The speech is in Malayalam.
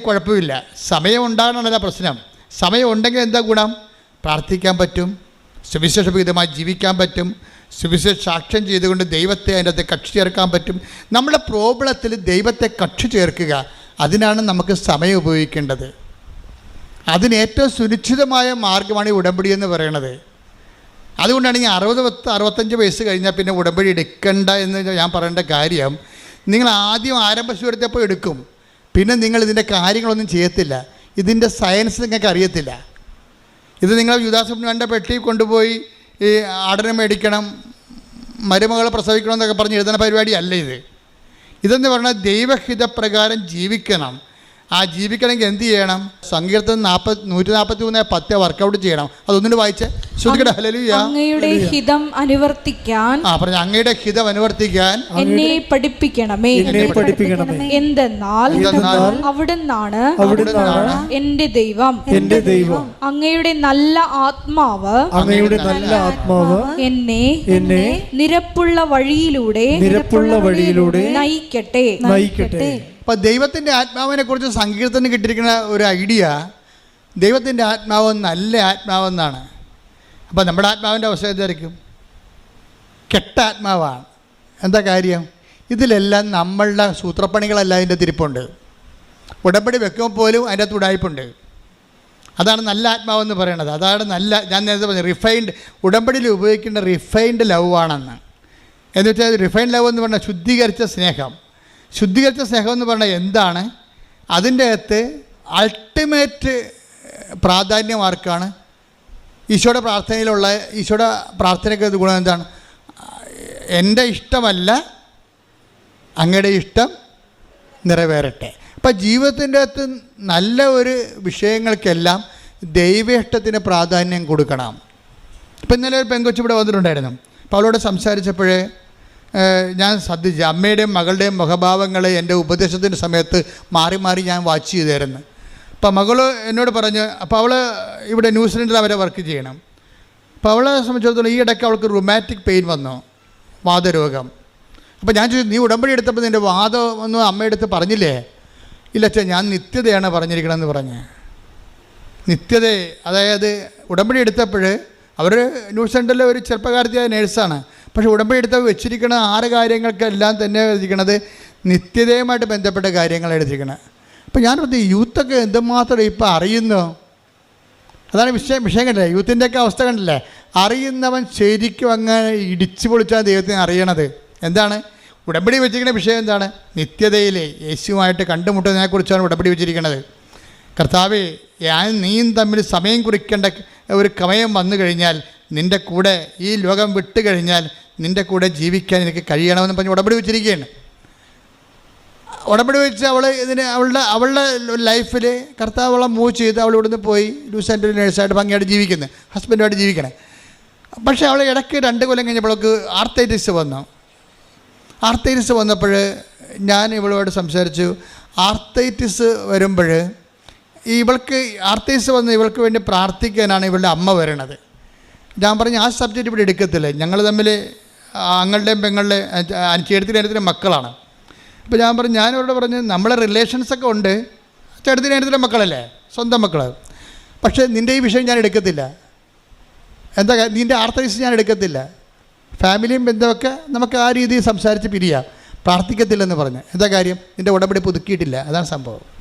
കുഴപ്പമില്ല. സമയം പ്രശ്നം. സമയമുണ്ടെങ്കിൽ എന്താ ഗുണം? പ്രാർത്ഥിക്കാൻ പറ്റും. സുവിശേഷവിഹിതമായി ജീവിക്കാൻ പറ്റും. സുവിശേഷ സാക്ഷ്യം ചെയ്തുകൊണ്ട് ദൈവത്തെ അതിന്റെ അകത്ത് കക്ഷി ചേർക്കാൻ പറ്റും. നമ്മുടെ പ്രോബ്ലത്തിൽ ദൈവത്തെ കക്ഷി ചേർക്കുക അതിനാണ് നമുക്ക് സമയം ഉപയോഗിക്കേണ്ടത്. അതിന് ഏറ്റവും സുനിശ്ചിതമായ മാർഗമാണ് ഈ ഉടമ്പടി എന്ന് പറയുന്നത് അതുകൊണ്ടാണ് ഈ അറുപത് പത്ത് അറുപത്തഞ്ച് വയസ്സ് കഴിഞ്ഞാൽ പിന്നെ ഉടമ്പടി എടുക്കണ്ട എന്ന് ഞാൻ പറയേണ്ട കാര്യം നിങ്ങൾ ആദ്യം ആരംഭ സ്വരത്തപ്പോൾ എടുക്കും. പിന്നെ നിങ്ങൾ ഇതിന്റെ കാര്യങ്ങളൊന്നും ചെയ്യത്തില്ല. ഇതിന്റെ സയൻസ് നിങ്ങൾക്ക് അറിയത്തില്ല. ഇത് നിങ്ങൾ യുദാസുബ്നു കണ്ട പെട്ടി കൊണ്ടുപോയി ഈ ആടനെ മേടിക്കണം മരുമകളെ പ്രസവിക്കണം എന്നൊക്കെ പറഞ്ഞ് എഴുതുന്ന പരിപാടിയല്ല ഇത്. ഇതെന്ന് പറഞ്ഞാൽ ദൈവഹിതപ്രകാരം ജീവിക്കണം. ആ ജീവിക്കണമെങ്കിൽ എന്ത് ചെയ്യണം? സങ്കീർത്തനം നാൽപ്പത് നൂറ്റി നാൽപ്പത്തി മൂന്ന് പത്ത് വർക്കൗട്ട് ചെയ്യണം. അതൊന്നിട്ട് വായിച്ചേ. അങ്ങയുടെ ഹിതം അനുവർത്തിക്കാൻ ആ പറഞ്ഞ അങ്ങയുടെ ഹിതം അനുവർത്തിക്കാൻ എന്നെ പഠിപ്പിക്കണമേ. എന്നെ പഠിപ്പിക്കണമേ. എന്തെന്നാൽ അവിടുന്നാണ് എന്റെ ദൈവം. എന്റെ ദൈവം. അങ്ങയുടെ നല്ല ആത്മാവ് അങ്ങയുടെ നല്ല ആത്മാവ് എന്നെ എന്നെ നിരപ്പുള്ള വഴിയിലൂടെ നിരപ്പുള്ള വഴിയിലൂടെ നയിക്കട്ടെ. നയിക്കട്ടെ. അപ്പൊ ദൈവത്തിന്റെ ആത്മാവിനെ കുറിച്ച് സംഗീതത്തിന് കിട്ടിയിരിക്കുന്ന ഒരു ഐഡിയ ദൈവത്തിന്റെ ആത്മാവ് നല്ല ആത്മാവെന്നാണ് അപ്പോൾ നമ്മുടെ ആത്മാവിന്റെ അവസ്ഥ എന്തായിരിക്കും? കെട്ട ആത്മാവാണ്. എന്താ കാര്യം? ഇതിലെല്ലാം നമ്മളുടെ സൂത്രപ്പണികളല്ല അതിന്റെ തിരിപ്പുണ്ട്. ഉടമ്പടി വെക്കുമ്പോൾ പോലും അതിന്റെ അകത്ത് ഉടായ്പുണ്ട് അതാണ് നല്ല ആത്മാവെന്ന് പറയണത്. അതാണ് നല്ല ഞാൻ നേരത്തെ പറഞ്ഞു റിഫൈൻഡ് ഉടമ്പടിയിൽ ഉപയോഗിക്കേണ്ട റിഫൈൻഡ് ലവ് ആണെന്ന്. എന്ന് വെച്ചാൽ റിഫൈൻഡ് ലവ് എന്ന് പറഞ്ഞാൽ ശുദ്ധീകരിച്ച സ്നേഹം. ശുദ്ധീകരിച്ച സ്നേഹം എന്ന് പറഞ്ഞാൽ എന്താണ്? അതിന്റെ അകത്ത് അൾട്ടിമേറ്റ് പ്രാധാന്യം ആർക്കാണ്? ഈശോയുടെ പ്രാർത്ഥനയിലുള്ള ഈശോയുടെ പ്രാർത്ഥനയ്ക്ക് ഗുണം എന്താണ്? എന്റെ ഇഷ്ടമല്ല അങ്ങയുടെ ഇഷ്ടം നിറവേറട്ടെ. അപ്പം ജീവിതത്തിന്റെ അകത്ത് നല്ല ഒരു വിഷയങ്ങൾക്കെല്ലാം ദൈവേഷ്ടത്തിന് പ്രാധാന്യം കൊടുക്കണം. ഇപ്പം ഇന്നലെ ഒരു പെങ്കൊച്ചു ഇവിടെ വന്നിട്ടുണ്ടായിരുന്നു. അപ്പോൾ അവളോട് സംസാരിച്ചപ്പോഴേ ഞാൻ ശ്രദ്ധിച്ചു അമ്മയുടെയും മകളുടെയും മുഖഭാവങ്ങളെ എന്റെ ഉപദേശത്തിന്റെ സമയത്ത് മാറി മാറി ഞാൻ വാച്ച് ചെയ്തായിരുന്നു. അപ്പോൾ മകൾ എന്നോട് പറഞ്ഞു അപ്പോൾ അവൾ ഇവിടെ ന്യൂസിലൻഡിൽ അവരെ വർക്ക് ചെയ്യണം. അപ്പോൾ അവളെ സംബന്ധിച്ചിടത്തോളം ഈ ഇടയ്ക്ക് അവൾക്ക് റുമാറ്റിക് പെയിൻ വന്നു വാതരോഗം അപ്പോൾ ഞാൻ ചോദിച്ചു നീ ഉടമ്പടി എടുത്തപ്പോൾ നിന്റെ വാദം ഒന്നും അമ്മയെടുത്ത് പറഞ്ഞില്ലേ? ഇല്ല അച്ഛാ ഞാൻ നിത്യതയാണ് പറഞ്ഞിരിക്കണമെന്ന് പറഞ്ഞ്. നിത്യത അതായത് ഉടമ്പടി എടുത്തപ്പോൾ അവർ ന്യൂസ് സെന്ററിലെ ഒരു ചെറുപ്പക്കാരത്തിയായ നേഴ്സാണ്. പക്ഷേ ഉടമ്പടി എടുത്ത വെച്ചിരിക്കുന്ന ആറ് കാര്യങ്ങൾക്കെല്ലാം തന്നെ എഴുതിക്കണത് നിത്യതയുമായിട്ട് ബന്ധപ്പെട്ട കാര്യങ്ങൾ എഴുതിയിരിക്കണം അപ്പോൾ ഞാൻ പറഞ്ഞു യൂത്തൊക്കെ എന്തുമാത്രം ഇപ്പം അറിയുന്നു? അതാണ് വിഷയം വിഷയം കണ്ടില്ലേ? യൂത്തിന്റെയൊക്കെ അവസ്ഥ കണ്ടില്ലേ? അറിയുന്നവൻ ശരിക്കും അങ്ങനെ ഇടിച്ചു പൊളിച്ചാൽ ദൈവത്തിന് അറിയണത്. എന്താണ്? ഉടമ്പടി വെച്ചിരിക്കുന്ന വിഷയം എന്താണ്? നിത്യതയിലെ യേശുവായിട്ട് കണ്ടുമുട്ടുന്നതിനെക്കുറിച്ചാണ് ഉടമ്പടി വെച്ചിരിക്കുന്നത്. കർത്താവ് ഞാൻ നീയും തമ്മിൽ സമയം കുറിക്കേണ്ട ഒരു കമയം വന്നു കഴിഞ്ഞാൽ നിന്റെ കൂടെ ഈ ലോകം വിട്ട് കഴിഞ്ഞാൽ നിന്റെ കൂടെ ജീവിക്കാൻ എനിക്ക് കഴിയണമെന്ന് പറഞ്ഞ് ഉടമ്പടി വെച്ചിരിക്കുകയാണ്. ഉടമ്പടി വെച്ച് അവൾ ഇതിന് അവളുടെ അവളുടെ ലൈഫിൽ കർത്താവ് അവളെ മൂവ് ചെയ്ത് അവൾ ഇവിടുന്ന് പോയി ലൂസാന്റെ ഒരു നേഴ്സായിട്ട് ഭംഗിയായിട്ട് ജീവിക്കുന്നത് ഹസ്ബൻഡുമായിട്ട് ജീവിക്കണേ. പക്ഷേ അവൾ ഇടയ്ക്ക് രണ്ട് കൊല്ലം കഴിഞ്ഞപ്പോഴേക്ക് ആർത്തൈറ്റിസ് വന്നു. ആർത്തൈറ്റിസ് വന്നപ്പോൾ ഞാൻ ഇവളുമായിട്ട് സംസാരിച്ചു. ആർത്തൈറ്റിസ് വരുമ്പോൾ ഇവൾക്ക് ആർത്തൈറ്റിസ് വന്ന് ഇവൾക്ക് വേണ്ടി പ്രാർത്ഥിക്കാനാണ് ഇവളുടെ അമ്മ വരണത്. ഞാൻ പറഞ്ഞു ആ സബ്ജക്റ്റ് ഇവിടെ എടുക്കത്തില്ല. ഞങ്ങൾ തമ്മിൽ അങ്ങളുടെയും പെങ്ങളുടെയും അടുത്തിന്റെ മക്കളാണ്. അപ്പോൾ ഞാൻ പറഞ്ഞു ഞാനിവരോട് പറഞ്ഞു നമ്മളെ റിലേഷൻസൊക്കെ ഉണ്ട്. ചേട്ടത്തിന്റെ അടുത്തിന്റെ മക്കളല്ലേ? സ്വന്തം മക്കൾ പക്ഷേ നിന്റെ ഈ വിഷയം ഞാൻ എടുക്കത്തില്ല. എന്താ നിന്റെ ആർത്തൈസ് ഞാൻ എടുക്കത്തില്ല. ഫാമിലിയും ബന്ധമൊക്കെ നമുക്ക് ആ രീതിയിൽ സംസാരിച്ച് പിരിയാം. പ്രാർത്ഥിക്കത്തില്ലെന്ന് പറഞ്ഞ്. എന്താ കാര്യം? നിന്റെ ഉടമ്പടി പുതുക്കിയിട്ടില്ല. അതാണ് സംഭവം.